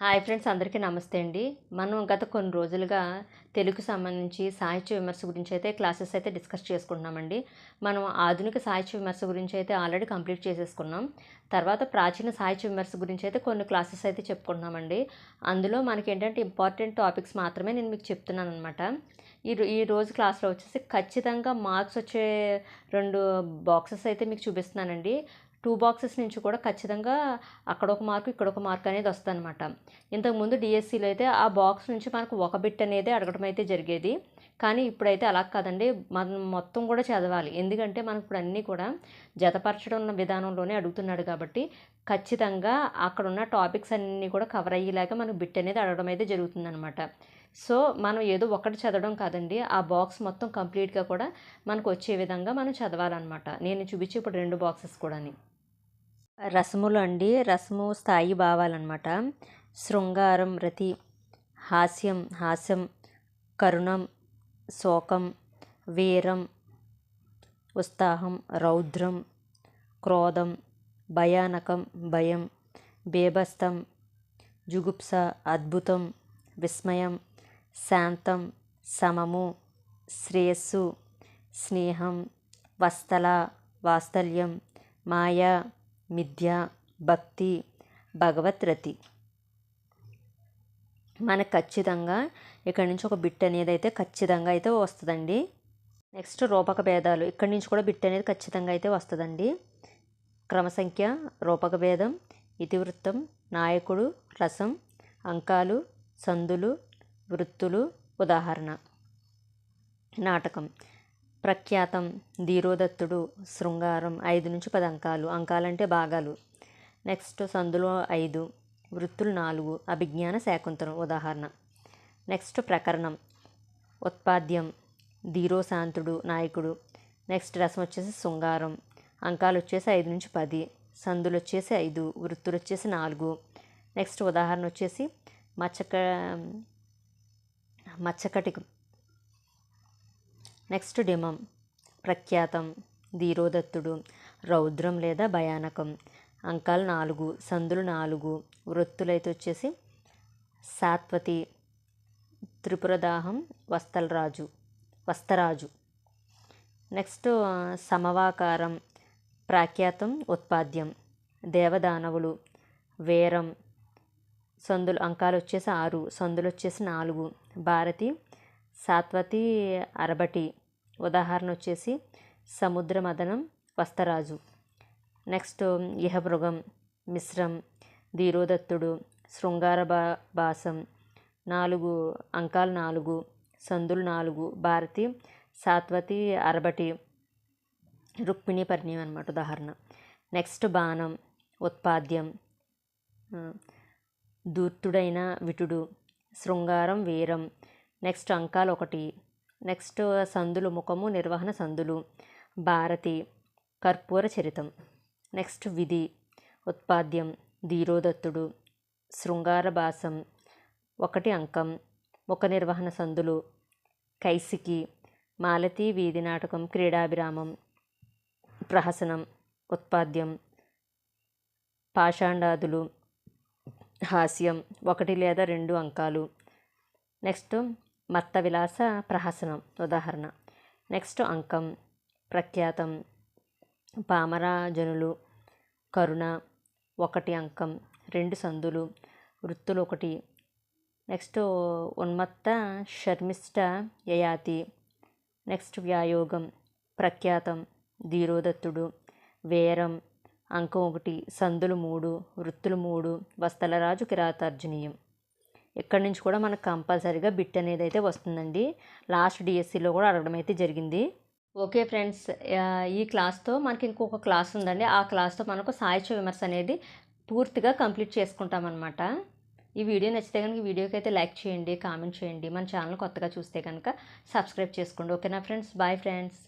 Hi friends అందరికీ నమస్తే అండి. మనం గత కొన్ని రోజులుగా తెలుగు సంబంధించి సాహిత్య విమర్శ గురించి అయితే క్లాసెస్ అయితే డిస్కస్ చేసుకుంటున్నామండి. మనం ఆధునిక సాహిత్య విమర్శ గురించి అయితే ఆల్రెడీ కంప్లీట్ చేసేసుకున్నాం. తర్వాత ప్రాచీన సాహిత్య విమర్శ గురించి అయితే కొన్ని క్లాసెస్ అయితే చెప్పుకుంటున్నామండి. అందులో మనకి ఏంటంటే ఇంపార్టెంట్ టాపిక్స్ మాత్రమే నేను మీకు చెప్తున్నాను అనమాట ఈ ఈ రోజు క్లాస్లో వచ్చేసి ఖచ్చితంగా మార్క్స్ వచ్చే రెండు బాక్సెస్ అయితే మీకు చూపిస్తున్నానండి. టూ బాక్సెస్ నుంచి కూడా ఖచ్చితంగా అక్కడ ఒక మార్కు ఇక్కడ ఒక మార్క్ అనేది వస్తుందన్నమాట. ఇంతకుముందు డిఎస్సిలో అయితే ఆ బాక్స్ నుంచి మనకు ఒక బిట్ అనేది అడగడం అయితే జరిగేది. కానీ ఇప్పుడైతే అలా కాదండి. మనం మొత్తం కూడా చదవాలి. ఎందుకంటే మనకు ఇప్పుడు అన్నీ కూడా జతపరచడం ఉన్న విధానంలోనే అడుగుతున్నాడు కాబట్టి ఖచ్చితంగా అక్కడ ఉన్న టాపిక్స్ అన్నీ కూడా కవర్ అయ్యేలాగా మనకు బిట్ అనేది అడగడం అయితే జరుగుతుందన్నమాట. సో మనం ఏదో ఒకటి చదవడం కాదండి. ఆ బాక్స్ మొత్తం కంప్లీట్గా కూడా మనకు వచ్చే విధంగా మనం చదవాలన్నమాట. నేను చూపించే ఇప్పుడు రెండు బాక్సెస్ కూడాని. రసములు అండి రసము స్థాయి భావాలన్నమాట. శృంగారం రతి హాస్యం హాస్యం కరుణం శోకం వీరం ఉత్సాహం రౌద్రం క్రోధం భయానకం భయం బేభస్తం జుగుప్స అద్భుతం విస్మయం శాంతం సమము శ్రేయస్సు స్నేహం వస్తల వాత్సల్యం మాయ మిథ్య భక్తి భగవత్రతి మనకు ఖచ్చితంగా ఇక్కడ నుంచి ఒక బిట్ అనేది అయితే ఖచ్చితంగా అయితే వస్తుందండి. నెక్స్ట్ రూపక భేదాలు. ఇక్కడి నుంచి కూడా బిట్ అనేది ఖచ్చితంగా అయితే వస్తుందండి. క్రమసంఖ్య రూపక భేదం ఇతివృత్తం నాయకుడు రసం అంకాలు సందులు వృత్తులు ఉదాహరణ. నాటకం. ప్రఖ్యాతం ధీరోదత్తుడు శృంగారం ఐదు నుంచి పది అంకాలు అంకాలంటే భాగాలు. నెక్స్ట్ సందులో ఐదు వృత్తులు నాలుగు అభిజ్ఞాన శాకుంతలం ఉదాహరణ. నెక్స్ట్ ప్రకరణం ఉత్పాద్యం ధీరోశాంతుడు నాయకుడు. నెక్స్ట్ రసం వచ్చేసి శృంగారం అంకాలు వచ్చేసి ఐదు నుంచి పది సందులు వచ్చేసి ఐదు వృత్తులు వచ్చేసి నాలుగు. నెక్స్ట్ ఉదాహరణ వచ్చేసి మచ్చక మచ్చకటి నెక్స్ట్ డిమం. ప్రఖ్యాతం ధీరోదత్తుడు రౌద్రం లేదా భయానకం. అంకాలు నాలుగు సందులు నాలుగు వృత్తులైతే వచ్చేసి సాత్వతి త్రిపురదాహం వస్తలరాజు వస్తరాజు. నెక్స్ట్ సమవాకారం ప్రాఖ్యాతం ఉత్పాద్యం దేవదానవులు వేరం. సందులు అంకాలు వచ్చేసి ఆరు సందులు వచ్చేసి నాలుగు భారతి సాత్వతి అరబటి. ఉదాహరణ వచ్చేసి సముద్ర మదనం వస్తరాజు. నెక్స్ట్ ఇహమృగం మిశ్రం ధీరోదత్తుడు శృంగార బా భాసం నాలుగు అంకాలు నాలుగు సందులు నాలుగు భారతి సాత్వతి అరబటి రుక్మిణి పరిణయం అనమాట ఉదాహరణ. నెక్స్ట్ బాణం ఉత్పాద్యం. దూర్తుడైన విటుడు శృంగారం వీరం. నెక్స్ట్ అంకాలు ఒకటి నెక్స్ట్ సందులు ముఖము నిర్వహణ సందులు. భారతి కర్పూర చరితం. నెక్స్ట్ విధి ఉత్పాద్యం ధీరోదత్తుడు. శృంగార భాసం ఒకటి అంకం. ముఖ నిర్వహణ సందులు కైసికి మాలతి వీధి నాటకం క్రీడాభిరామం. ప్రహసనం ఉత్పాద్యం పాషాండాదులు. హాస్యం ఒకటి లేదా రెండు అంకాలు. నెక్స్ట్ మత్త విలాస ప్రహసనం ఉదాహరణ. నెక్స్ట్ అంకం ప్రఖ్యాతం పామరాజనులు కరుణ ఒకటి అంకం రెండు సందులు వృత్తులు ఒకటి. నెక్స్ట్ ఉన్మత్త శర్మిష్ట యయాతి. నెక్స్ట్ వ్యాయోగం ప్రఖ్యాతం ధీరోదత్తుడు వేరం అంకం ఒకటి సందులు మూడు వృత్తులు మూడు వస్తలరాజు కిరాతార్జునీయం. ఇక్కడ నుంచి కూడా మనకు కంపల్సరీగా బిట్ అనేది అయితే వస్తుందండి. లాస్ట్ డిఎస్సిలో కూడా అడగడం అయితే జరిగింది. ఓకే ఫ్రెండ్స్ ఈ క్లాస్తో మనకి ఇంకొక క్లాస్ ఉందండి. ఆ క్లాస్తో మనకు సాహిత్య విమర్శ అనేది పూర్తిగా కంప్లీట్ చేసుకుంటామన్నమాట. ఈ వీడియో నచ్చితే కనుక ఈ వీడియోకి అయితే లైక్ చేయండి కామెంట్ చేయండి. మన ఛానల్ కొత్తగా చూస్తే కనుక సబ్స్క్రైబ్ చేసుకోండి. ఓకేనా ఫ్రెండ్స్? Bye friends.